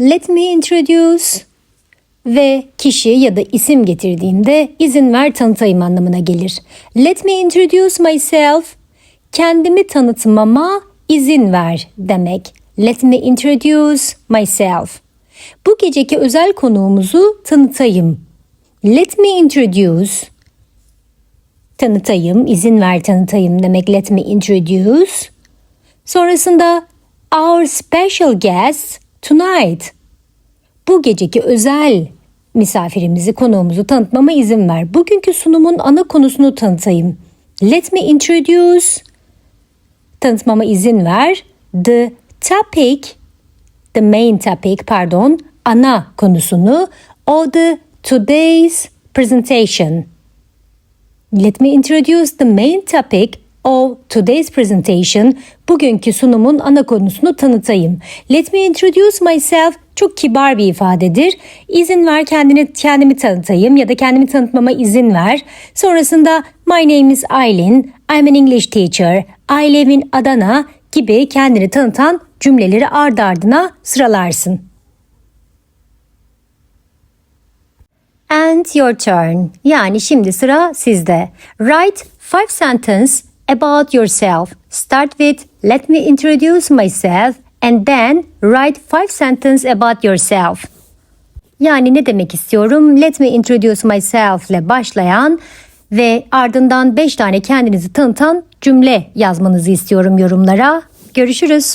Let me introduce ve kişi ya da isim getirdiğinde izin ver tanıtayım anlamına gelir. Let me introduce myself. Kendimi tanıtmama izin ver demek. Let me introduce myself. Bu geceki özel konuğumuzu tanıtayım. Let me introduce. Tanıtayım, izin ver tanıtayım demek. Let me introduce. Sonrasında our special guest tonight. Bu geceki özel misafirimizi, konuğumuzu tanıtmama izin ver. Bugünkü sunumun ana konusunu tanıtayım. Let me introduce. Tanıtmama izin ver. The topic, the main topic pardon, ana konusunu of the today's presentation. Let me introduce the main topic of today's presentation. Bugünkü sunumun ana konusunu tanıtayım. Let me introduce myself çok kibar bir ifadedir. İzin ver kendini kendimi tanıtayım ya da kendimi tanıtmama izin ver. Sonrasında my name is Aylin, I'm an English teacher, I live in Adana gibi kendini tanıtan cümleleri ard ardına sıralarsın. And your turn. Yani şimdi sıra sizde. Write five sentence about yourself. Start with let me introduce myself and then write five sentence about yourself. Yani ne demek istiyorum? Let me introduce myself ile başlayan ve ardından 5 tane kendinizi tanıtan cümle yazmanızı istiyorum yorumlara. Görüşürüz.